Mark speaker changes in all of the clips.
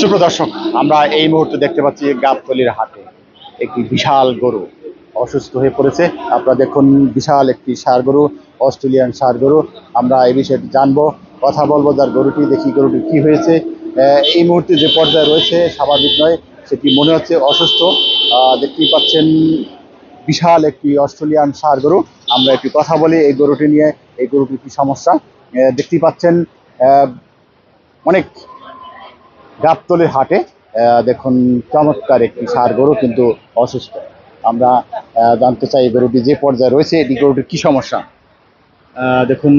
Speaker 1: সুপ্রদর্শক, আমরা এই মুহূর্তে দেখতে পাচ্ছি গাবতলির হাটে একটি বিশাল গরু অসুস্থ হয়ে পড়েছে। আপনারা দেখুন, বিশাল একটি সার গরু, অস্ট্রেলিয়ান সার গরু। আমরা এই বিষয়টি জানব, কথা বলব যার গরুটি, দেখি গরুটি কি হয়েছে। এই মুহূর্তে যে পর্যায়ে রয়েছে, স্বাভাবিক নয়, সেটি মনে হচ্ছে অসুস্থ। দেখতেই পাচ্ছেন, বিশাল একটি অস্ট্রেলিয়ান সার গরু। আমরা একটু কথা বলি এই গরুটি নিয়ে, এই গরুটির কি সমস্যা। দেখতেই পাচ্ছেন অনেক গাবতলির হাটে দেখুন চমৎকার একটি সার গরু কিন্তু অসুস্থ। আমরা জানতে চাই গরুটি যে পর্যায়ে রয়েছে এটি গরুটির কি সমস্যা? দেখুন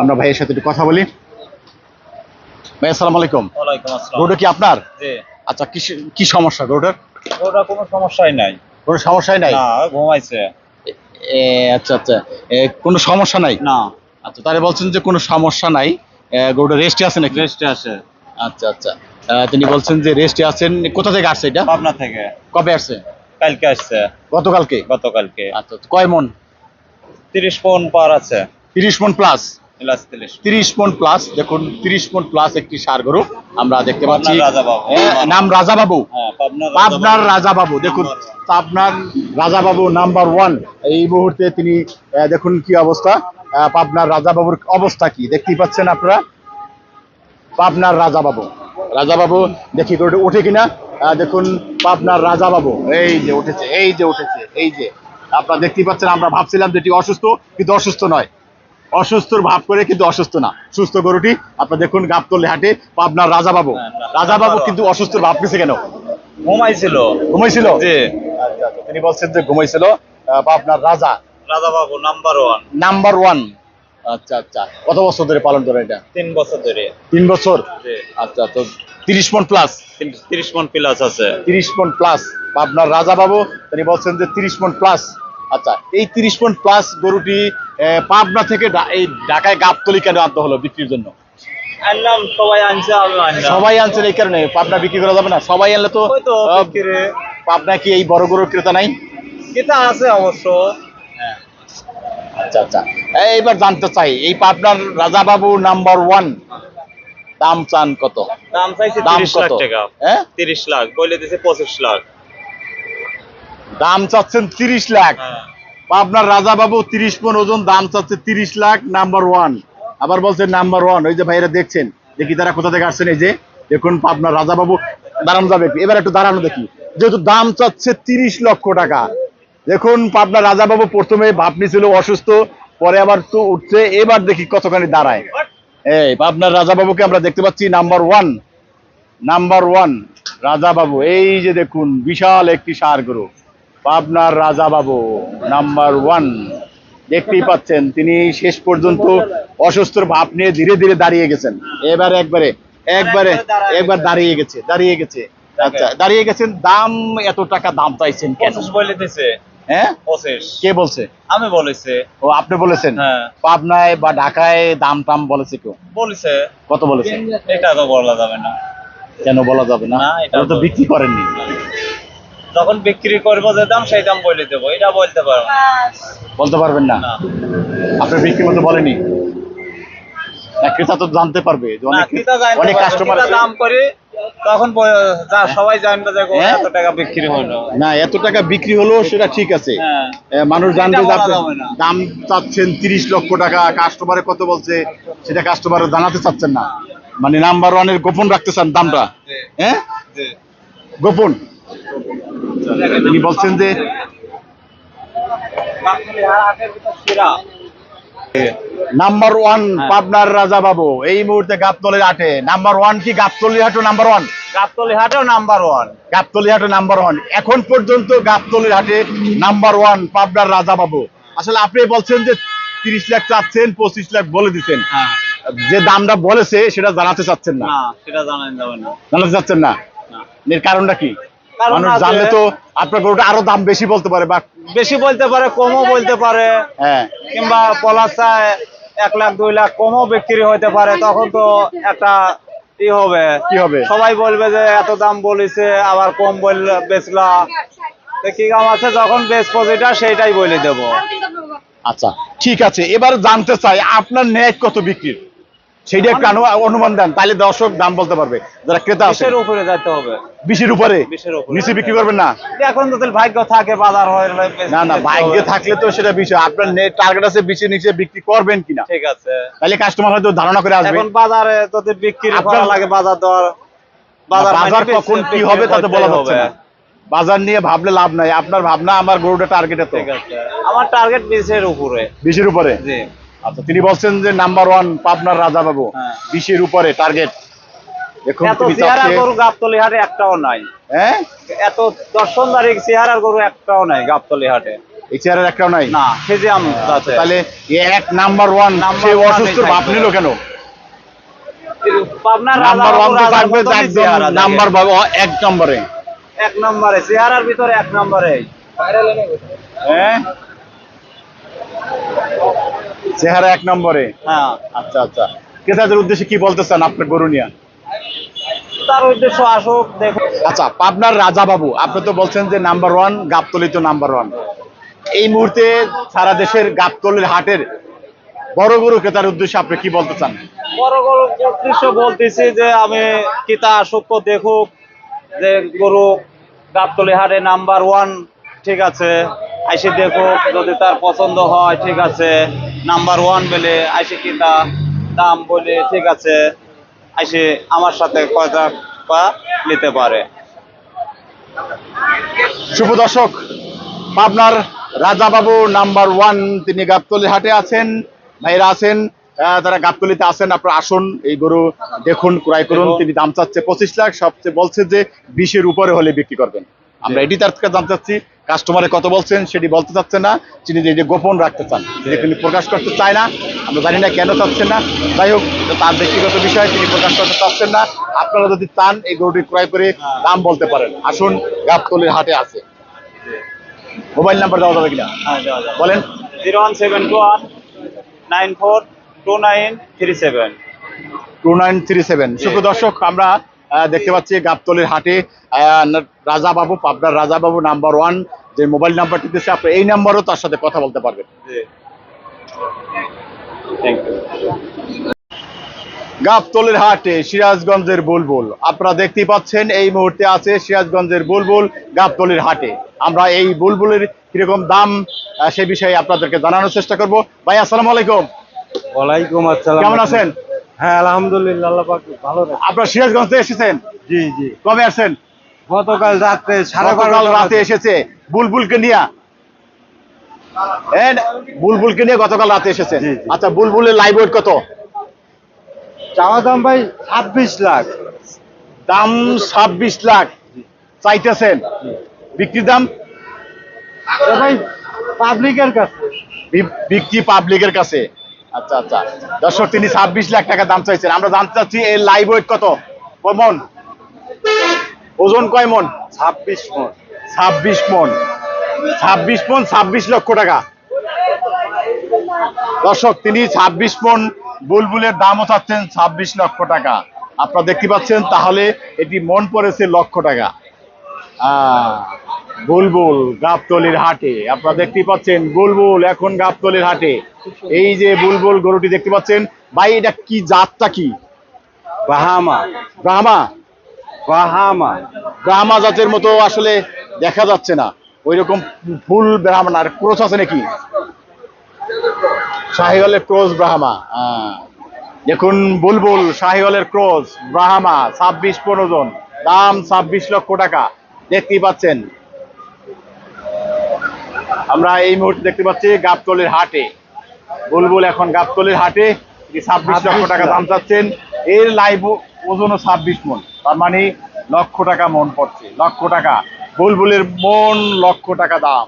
Speaker 1: আমরা ভাইয়ের সাথে একটু কথা বলি। ভাই আসসালামু আলাইকুম। গরুটা কি আপনার? আচ্ছা কি কি সমস্যা গরুটার?
Speaker 2: ওটা কোনো সমস্যাই নাই।
Speaker 1: কোনো সমস্যাই নাই?
Speaker 2: ঘুমাইছে।
Speaker 1: আচ্ছা আচ্ছা। কোনো সমস্যা নাই?
Speaker 2: না।
Speaker 1: আচ্ছা তাহলে বলছেন যে কোনো সমস্যা নাই। গরুটা রেস্টে আছে নাকি?
Speaker 2: রেস্টে আছে।
Speaker 1: আচ্ছা আচ্ছা। তিনি বলছেন যে রেস্টে আছেন। কোথা থেকে আসছে এটা?
Speaker 2: পাবনা থেকে।
Speaker 1: কবে আসছে?
Speaker 2: কালকে আসছে।
Speaker 1: গতকালকে?
Speaker 2: গতকালকে।
Speaker 1: আচ্ছা আচ্ছা, কয় মন?
Speaker 2: তিরিশ পন পার আছে।
Speaker 1: তিরিশ মন প্লাস
Speaker 2: তিরিশ
Speaker 1: মন। প্লাস দেখুন তিরিশ মন প্লাস একটি সার গরু আমরা দেখতে পাচ্ছি। নাম রাজাবাবু।
Speaker 2: হ্যাঁ পাবনা
Speaker 1: পাবনার রাজাবাবু। দেখুন পাবনার রাজাবাবু নাম্বার ওয়ান এই মুহূর্তে তিনি দেখুন কি অবস্থা। পাবনার রাজাবাবুর অবস্থা কি? দেখতেই পাচ্ছেন আপনারা? পাবনার রাজাবাবু। রাজাবাবু দেখি গরুটা উঠে কিনা। দেখুন পাবনার রাজাবাবু। এই যে উঠেছে এই যে উঠেছে এই যে। আপনারা দেখতেই পাচ্ছেন আমরা ভাবছিলাম যে এটি অসুস্থ কিন্তু অসুস্থ নয়। অসুস্থর ভাব করে কিন্তু অসুস্থ না। সুস্থ গরুটি আপনারা দেখুন গাবতলি হাটে পাবনার রাজাবাবু।
Speaker 2: হ্যাঁ,
Speaker 1: রাজাবাবু। কিন্তু অসুস্থর ভাব নিছে কেন?
Speaker 2: ঘুমাইছিল।
Speaker 1: ঘুমাইছিল?
Speaker 2: জি।
Speaker 1: আচ্ছা আচ্ছা তিনি বলছেন যে ঘুমাইছিল পাবনার রাজা।
Speaker 2: Raja Babu number one
Speaker 1: number one আচ্ছা আচ্ছা। কত বছর ধরে পালন করে এটা?
Speaker 2: তিন বছর ধরে।
Speaker 1: তিন বছর? আচ্ছা তো তিরিশ মন প্লাস
Speaker 2: তিরিশ মন প্লাস আছে।
Speaker 1: তিরিশ মন প্লাস পাবনার রাজা বাবু তিনি বলছেন যে তিরিশ মন প্লাস আচ্ছা এই তিরিশ মন প্লাস গরুটি পাবনা থেকে এই ঢাকায় গাবতলি কেন আনতে হলো বিক্রির জন্য?
Speaker 2: আনলাম সবাই আনছে আনলাম
Speaker 1: সবাই আনছেন এই কারণে। পাবনা বিক্রি করা যাবে না? সবাই আনলে তো পাবনা কি এই বড় গরুর ক্রেতা নাই?
Speaker 2: ক্রেতা আছে অবশ্য।
Speaker 1: আচ্ছা আচ্ছা। এইবার জানতে চাই এই পাবনার রাজাবাবু নাম্বার ওয়ান দাম চান কত?
Speaker 2: দাম চাইছে তিরিশ লাখ টাকা।
Speaker 1: হ্যাঁ
Speaker 2: তিরিশ লাখ বলে দিছে পঁচিশ লাখ।
Speaker 1: দাম চাচ্ছেন তিরিশ লাখ।
Speaker 2: হ্যাঁ।
Speaker 1: পাবনার রাজাবাবু তিরিশ পন ওজন দাম চাচ্ছে তিরিশ লাখ নাম্বার ওয়ান। আবার বলছেন নাম্বার ওয়ান ওই যে ভাইরা দেখছেন দেখি তারা কোথা থেকে আসছেন এই যে দেখুন পাবনার রাজাবাবু দাঁড়ানো যাবে। এবার একটু দাঁড়ানো দেখি। যেহেতু দাম চাচ্ছে তিরিশ লক্ষ টাকা দেখুন পাবনার রাজাবাবু প্রথমে ভাবনি ছিল অসুস্থ, পরে আবার তো উঠছে। এবার দেখি কতখানি দাঁড়ায়। এই পাবনার রাজাবাবুকে আমরা দেখতে পাচ্ছি number one number one Rajababu. এই যে দেখুন, বিশাল একটি সার গরু পাবনার রাজাবাবু নাম্বার ওয়ান দেখতেই পাচ্ছেন, তিনি শেষ পর্যন্ত অসুস্থর ভাব নিয়ে ধীরে ধীরে দাঁড়িয়ে গেছেন। এবার একবারে একবারে, একবার দাঁড়িয়ে গেছে দাঁড়িয়ে গেছে। আচ্ছা দাঁড়িয়ে গেছেন, দাম এত টাকা দাম চাইছেন কেন?
Speaker 2: বলে দিছে।
Speaker 1: হ্যাঁ? কে বলছে?
Speaker 2: আমি বলেছে।
Speaker 1: ও আপনি বলেছেন?
Speaker 2: হ্যাঁ।
Speaker 1: পাবনায় বা ঢাকায় দাম টাম বলেছে কেউ?
Speaker 2: বলেছে।
Speaker 1: কত বলেছে?
Speaker 2: এটা তো বলা যাবে না।
Speaker 1: কেন বলা যাবে না?
Speaker 2: না, এটা
Speaker 1: তো বিক্রি করেননি।
Speaker 2: যখন বিক্রি করব যে দাম সেই দাম বলে দেবো। এটা বলতে পারব
Speaker 1: বলতে পারবেন না? আপনি বিক্রি মতো বলেনি? না, ক্রেতা তো জানতে পারবে অনেক অনেক কাস্টমার
Speaker 2: দাম করে তখন যা সবাই জানবে যে ও
Speaker 1: হ্যাঁ?
Speaker 2: এত টাকা বিক্রি হলো।
Speaker 1: না এত টাকা বিক্রি হলো সেটা ঠিক আছে।
Speaker 2: হ্যাঁ।
Speaker 1: মানুষ জানবে যে। দাম চাচ্ছেন তিরিশ লক্ষ টাকা কাস্টমারে কত বলছে সেটা কাস্টমার জানাতে চাচ্ছেন না। মানে নাম্বার ওয়ানের গোপন রাখতে চান দামটা। হ্যাঁ গোপন। তিনি বলছেন যে
Speaker 2: বাকলি আর হাটের ভিতর সেরা।
Speaker 1: নাম্বার ওয়ান
Speaker 2: হ্যাঁ।
Speaker 1: পাবনার রাজা বাবু। এই মুহূর্তে গাবতলির হাটে। নাম্বার ওয়ান কি গাবতলি হাটও নাম্বার ওয়ান
Speaker 2: গাবতলী হাটেও নাম্বার ওয়ান
Speaker 1: গাবতলি হাটে নাম্বার ওয়ান এখন পর্যন্ত গাবতলির হাটে নাম্বার ওয়ান পাবনার রাজা বাবু। আসলে আপনি বলছেন যে তিরিশ লাখ চাচ্ছেন পঁচিশ লাখ বলে দিচ্ছেন
Speaker 2: হ্যাঁ।
Speaker 1: যে দামটা বলেছে সেটা জানাতে চাচ্ছেন না।
Speaker 2: সেটা
Speaker 1: জানাতে চাচ্ছেন না। এর কারণটা কি? মানুষ জানলে তো আপনার গরুটা আরও দাম বেশি বলতে পারে বা
Speaker 2: বেশি বলতে পারে কমও বলতে পারে।
Speaker 1: হ্যাঁ।
Speaker 2: কিংবা পলাশায় এক লাখ দুই লাখ কমও বিক্রি হতে পারে তখন তো একটা ই হবে।
Speaker 1: কি হবে?
Speaker 2: সবাই বলবে যে এত দাম বলেছে আবার কম বললে বেচলা। কি কাম আছে? যখন বেচবো যেটা সেইটাই বলে দেবো।
Speaker 1: আচ্ছা ঠিক আছে। এবার জানতে চাই আপনার ন্যায় কত বিক্রির? সেইটা একটু আনু- অনুমান দেন তাহলে দর্শক দাম বলতে পারবে। যারা ক্রেতা আছে
Speaker 2: বিশের উপরে যেতে হবে।
Speaker 1: বিশের উপরে? নিচে বিক্রি করবেন না?
Speaker 2: এখন তো ভাগ্য থাকে বাজার হয়
Speaker 1: না না ভাগ্যে থাকলে তো সেটা বিষয়। আপনার টার্গেট আছে বিশের নিচে বিক্রি করবেন কিনা?
Speaker 2: ঠিক আছে।
Speaker 1: তাহলে কাস্টমার হয়তো ধারণা করে আসবে।
Speaker 2: এখন বাজারে যদি বিক্রি করা লাগে বাজার দর
Speaker 1: বাজার কখন কি হবে তাতে বলা যাচ্ছে
Speaker 2: হবে।
Speaker 1: না। বাজার নিয়ে ভাবলে লাভ নাই। আপনার ভাবনা আমার গরুটা টার্গেটে তো।
Speaker 2: ঠিক আছে। আমার টার্গেট বিশের উপরে।
Speaker 1: বিশের উপরে?
Speaker 2: জি।
Speaker 1: আচ্ছা তিনি বলছেন যে নাম্বার ওয়ান পাবনার রাজা বাবু
Speaker 2: হ্যাঁ।
Speaker 1: বিশের উপরে টার্গেট
Speaker 2: গরু গাবতলি হাটে একটাও নাই।
Speaker 1: হ্যাঁ?
Speaker 2: এত চেহারার গরু একটাও নাই গাবতলি হাটে।
Speaker 1: এই চেয়ারের একটাও নাই?
Speaker 2: না খেজিয়াম আছে
Speaker 1: তাহলে এক নাম্বার ওয়ান সে অসুস্থ ভাব নিল কেন?
Speaker 2: পাবনার
Speaker 1: নাম্বার ওয়ান তো থাকবে একদম নাম্বার বাবু এক নম্বরে।
Speaker 2: এক নম্বরে চেহারার ভিতরে এক নম্বরে।
Speaker 1: হ্যাঁ? চেহারা এক নম্বরে।
Speaker 2: হ্যাঁ।
Speaker 1: আচ্ছা আচ্ছা। ক্রেতাদের উদ্দেশ্যে কি বলতে চান আপনার গরু নিয়ে
Speaker 2: তার উদ্দেশ্য আসুক দেখো
Speaker 1: আচ্ছা পাবনার রাজা বাবু আপনি তো বলছেন যে নাম্বার ওয়ান গাবতলি তো নাম্বার ওয়ান। এই মুহূর্তে সারা দেশের গাবতলির হাটের বড় গরু ক্রেতার উদ্দেশ্যে আপনি কি বলতে চান?
Speaker 2: বড় গরু উদ্দেশ্য বলতেছি যে আমি কিতা আসুক দেখুক যে গরু গাবতলি হাটে নাম্বার ওয়ান ঠিক আছে। আইসে দেখুক যদি তার পছন্দ হয় ঠিক আছে। নাম্বার ওয়ান বলে আইসে কিতা দাম বলে ঠিক আছে আইসে আমার সাথে কয়টা পা নিতে পারে।
Speaker 1: শুভ দর্শক পাবনার রাজা বাবু নাম্বার ওয়ান তিনি গাবতলি হাটে আছেন ভাইরা আছেন তারা গাবতলিতে আছেন আপনারা আসুন এই গরু দেখুন ক্রয় করুন। তিনি দাম চাচ্ছে পঁচিশ লাখ সবচেয়ে বলছে যে বিশের উপরে হলে বিক্রি করবেন। আমরা এটি তার থেকে দাম চাচ্ছি কাস্টমারে কত বলছেন সেটি বলতে চাচ্ছে না তিনি যে গোপন রাখতে চান যে তিনি প্রকাশ করতে চায় না আমরা জানি না কেন চাচ্ছেন না। যাই হোক তার ব্যক্তিগত বিষয় তিনি প্রকাশ করতে চাচ্ছেন না। আপনারা যদি চান এই গরুটি ক্রয় করে দাম বলতে পারেন। আসুন গাবতলির হাটে আছে মোবাইল নাম্বার দেওয়া যাবে কিনা? বলেন।
Speaker 2: Zero one seven two one nine four two nine three seven.
Speaker 1: Two nine three seven. সুপ্র দর্শক আমরা দেখতে পাচ্ছি গাবতলির হাটে রাজাবাবু পাবনার রাজাবাবু নাম্বার ওয়ান যে মোবাইল নাম্বারটি দিচ্ছে আপনি এই নাম্বারও তার সাথে কথা বলতে পারবেন। গাবতলির হাটে সিরাজগঞ্জের বুলবুল। আপনারা দেখতেই পাচ্ছেন এই মুহূর্তে আছে সিরাজগঞ্জের বুলবুল গাবতলির হাটে। আমরা এই বুলবুলের কীরকম দাম সে বিষয়ে আপনাদেরকে জানানোর চেষ্টা করব। ভাই আসসালামু আলাইকুম।
Speaker 2: ওয়ালাইকুম আসসালাম।
Speaker 1: কেমন আছেন?
Speaker 2: হ্যাঁ আলহামদুলিল্লাহ আল্লাহ পাক ভালো
Speaker 1: আপনারা সিরাজগঞ্জ থেকে এসেছেন?
Speaker 2: জি জি।
Speaker 1: কবে আসছেন?
Speaker 2: গতকাল সাড়ে
Speaker 1: গতকাল রাতে এসেছে বুলবুলকে নিয়ে। বুলবুলকে নিয়ে গতকাল রাতে
Speaker 2: জি।
Speaker 1: আচ্ছা বুলবুলের লাইভ ওয়েট কত?
Speaker 2: চাওয়া দাম ভাই ছাব্বিশ লাখ।
Speaker 1: দাম ছাব্বিশ লাখ। চাইতেছেন। বিক্রির দাম?
Speaker 2: ভাই পাবলিকের কাছে।
Speaker 1: বিক্রি পাবলিকের কাছে। আচ্ছা আচ্ছা। দর্শক তিনি ছাব্বিশ লাখ টাকা দাম চাইছেন। আমরা জানতে চাচ্ছি এর লাইভ ওয়েট কত? কয় মন ওজন কয় মন?
Speaker 2: ছাব্বিশ মন।
Speaker 1: ছাব্বিশ মন। ছাব্বিশ মন ছাব্বিশ লক্ষ টাকা। দর্শক তিনি ছাব্বিশ মন বুলবুলের দামও চাচ্ছেন ছাব্বিশ লক্ষ টাকা। আপনারা দেখতে পাচ্ছেন তাহলে এটি মন পড়েছে লক্ষ টাকা। আহ, বুলবুল গাবতলির হাটে। আপনারা দেখতে পাচ্ছেন বুলবুল এখন গাবতলির হাটে। এই যে বুলবুল গরুটি দেখতে পাচ্ছেন ভাই এটা কি জাতটা কি?
Speaker 2: বাহামা।
Speaker 1: ব্রাহ্মা ব্রাহ্মা জাতের মতো আসলে দেখা যাচ্ছে না। ওই রকম ফুল ব্রাহ্মণ আর ক্রোচ আছে নাকি? শাহিওয়ালের ক্রোজ ব্রাহ্মা আহ, দেখুন বুলবুল শাহিওয়ালের ক্রোজ ব্রাহ্মা ছাব্বিশ পনেরো জন। দাম ছাব্বিশ লক্ষ টাকা। দেখতেই পাচ্ছেন। আমরা এই মুহূর্তে দেখতে পাচ্ছি গাবতলির হাটে। বুলবুল এখন গাবতলির হাটে। ছাব্বিশ লক্ষ টাকা দাম চাচ্ছেন। এর লাইভ ওজনও ছাব্বিশ মন। তার মানে লক্ষ টাকা মন পড়ছে লক্ষ টাকা। বুলবুলের মন লক্ষ টাকা দাম।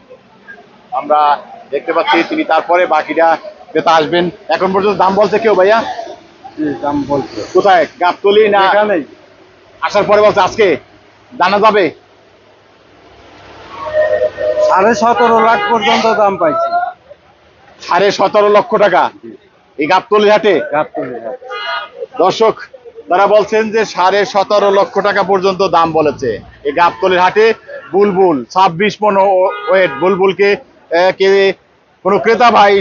Speaker 1: আমরা দেখতে পাচ্ছি তিনি তারপরে বাকিটা ক্রেতা আসবেন। এখন পর্যন্ত দাম বলছে কেউ ভাইয়া?
Speaker 2: দাম বলছে।
Speaker 1: কোথায়? গাবতলি না আসার পরে বলছে আজকে? জানা যাবে?
Speaker 2: সাড়ে সতেরো লাখ পর্যন্ত দাম পাইছি।
Speaker 1: সাড়ে সতেরো লক্ষ টাকা। এই গাবতলি হাটে?
Speaker 2: গাবতলি হাট।
Speaker 1: দর্শক তারা বলছেন যে সাড়ে সতেরো লক্ষ টাকা পর্যন্ত দাম বলেছে। এই গাবতলির হাটে বুলবুল ছাব্বিশ মন ওয়েট বুলবুলকে কে কোনো ক্রেতা ভাই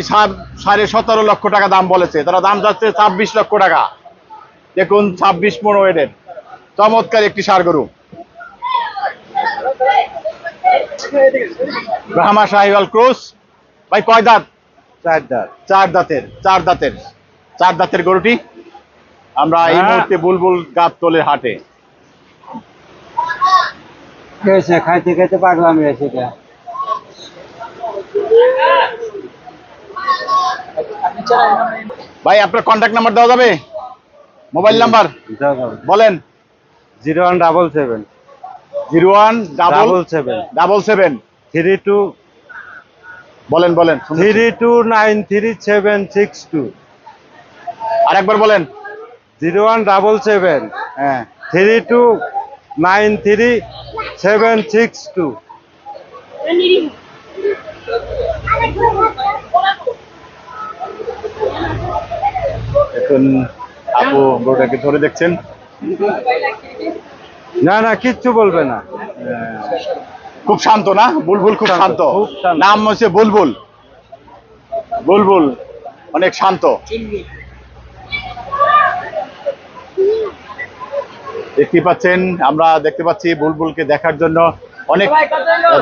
Speaker 1: সাড়ে সতেরো লক্ষ টাকা দাম বলেছে। তারা দাম যাচ্ছে ছাব্বিশ লক্ষ টাকা। দেখুন ছাব্বিশ মন ওয়েটের। চমৎকার একটি সার গরু। ব্রাহ্মা সাহিওয়াল ক্রোস ভাই কয় দাঁত?
Speaker 3: চার দাঁত।
Speaker 1: চার দাঁতের চার দাঁতের চার দাঁতের গরুটি। আমরা এই
Speaker 3: হ্যাঁ।
Speaker 1: মুহূর্তে বুলবুল গাবতলের হাটে।
Speaker 3: খাইতে খাইতে পাগলাম গেছে এটা।
Speaker 1: ভাই আপনার কন্ট্যাক্ট নাম্বার দেওয়া যাবে? মোবাইল নাম্বার বলেন।
Speaker 3: Zero one double seven.
Speaker 1: Zero one double
Speaker 3: double seven.
Speaker 1: Double seven.
Speaker 3: Three two
Speaker 1: বলেন বলেন
Speaker 3: three two nine three seven six two.
Speaker 1: আরেকবার বলেন।
Speaker 3: জিরো ওয়ান ডাবল সেভেন
Speaker 1: হ্যাঁ
Speaker 3: three two nine three seven six two
Speaker 1: এখন আপু গরুটাকে ধরে দেখছেন?
Speaker 3: না না কিচ্ছু বলবে না।
Speaker 1: খুব শান্ত না? বুলবুল খুব
Speaker 3: শান্ত,
Speaker 1: শান্ত।
Speaker 3: খুব শান্ত।
Speaker 1: নাম হচ্ছে বুলবুল। বুলবুল অনেক শান্ত। দেখতে পাচ্ছেন আমরা দেখতে পাচ্ছি বুলবুলকে দেখার জন্য অনেক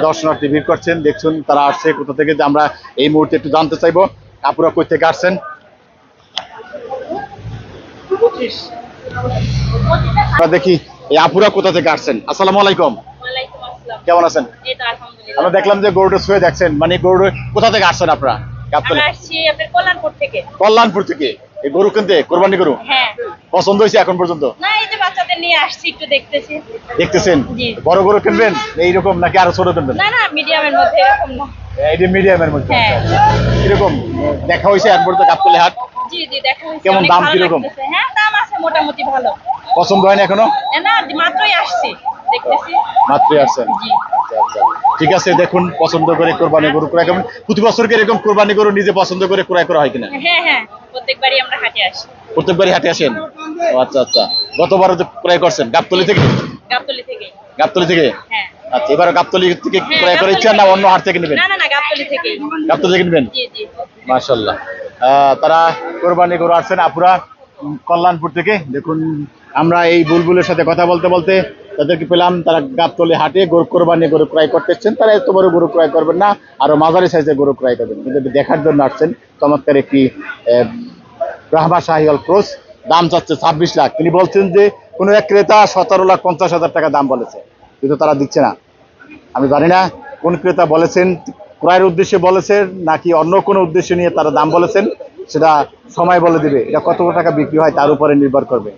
Speaker 1: দর্শনার্থী ভিড় করছেন। দেখছুন তারা আসছে কোথা থেকে যে আমরা এই মুহূর্তে একটু জানতে চাইব আপুরা কই থেকে আসছেন? দেখি এই আপুরা কোথা থেকে আসছেন? আসসালামু আলাইকুম। কেমন আছেন? আমরা দেখলাম যে গরুটা শুয়ে দেখছেন মানে গরু কোথা থেকে আসছেন আপনার
Speaker 4: কল্যাণপুর থেকে।
Speaker 1: কল্যাণপুর থেকে। এই গরু কিনতে কোরবানি গরু?
Speaker 4: হ্যাঁ।
Speaker 1: পছন্দ হয়েছে এখন পর্যন্ত?
Speaker 4: না এই যে বাচ্চাদের নিয়ে আসছি একটু দেখতেছি।
Speaker 1: দেখতেছেন? বড় গরু কিনবেন? এইরকম নাকি আরও ছোট কিনবেন?
Speaker 4: না না মিডিয়ামের মধ্যে এরকম না।
Speaker 1: এইটা মিডিয়ামের মধ্যে।
Speaker 4: হ্যাঁ।
Speaker 1: দেখা হয়েছে এক পর্যন্ত গাবতলী হাট?
Speaker 4: জি জি দেখা হয়েছে
Speaker 1: কেমন দাম কীরকম?
Speaker 4: হ্যাঁ দাম আছে মোটামুটি ভালো।
Speaker 1: পছন্দ হয় না
Speaker 4: এখনও? না মাত্রই আসছি।
Speaker 1: মাত্রই আসছেন। ঠিক আছে দেখুন পছন্দ করে কোরবানি গরু ক্রয় করবেন প্রতি বছর কি এরকম কোরবানি গরু নিজে পছন্দ করে ক্রয় করা হয় কিনা?
Speaker 4: হ্যাঁ হ্যাঁ প্রত্যেকবারই আমরা হাটে আসি।
Speaker 1: প্রত্যেকবারই হাটে আসেন? আচ্ছা আচ্ছা। গতবার যে ক্রয় করছেন? গাবতলি থেকে?
Speaker 4: গাবতলি থেকে।
Speaker 1: গাবতলি থেকে?
Speaker 4: হ্যাঁ।
Speaker 1: আচ্ছা এবার গাবতলি থেকে ক্রয় করে ইচ্ছা না অন্য হাট থেকে নেবেন?
Speaker 4: না না না গাবতলি
Speaker 1: থেকে। নেবেন?
Speaker 4: জি জি।
Speaker 1: তারা কোরবানি গরু আসছেন আপুরা কল্যাণপুর থেকে। দেখুন আমরা এই বুলবুলের সাথে কথা বলতে বলতে তাদেরকে পেলাম, তারা গাবতলি হাটে গরু কোরবানি গরু ক্রয় করতে এসছেন। তারা এত বড় গরু ক্রয় করবেন না, আরও মাঝারি সাইজের গরু ক্রয় করবেন। কিন্তু দেখার জন্য আসছেন, চমৎকার একটি ব্রাহ্মা শাহিওয়াল ক্রোস। দাম চাচ্ছে ছাব্বিশ লাখ। তিনি বলছেন যে, কোনো এক ক্রেতা সতেরো লাখ পঞ্চাশ হাজার টাকা দাম বলেছে, কিন্তু তারা দিচ্ছে না। আমি জানি না কোন ক্রেতা বলেছেন, ক্রয়ের উদ্দেশ্যে বলেছেন, নাকি অন্য কোনো উদ্দেশ্য নিয়ে তারা দাম বলেছেন, সেটা সময় বলে দিবে। এটা কত টাকা বিক্রি হয়, তার উপরে নির্ভর করবে।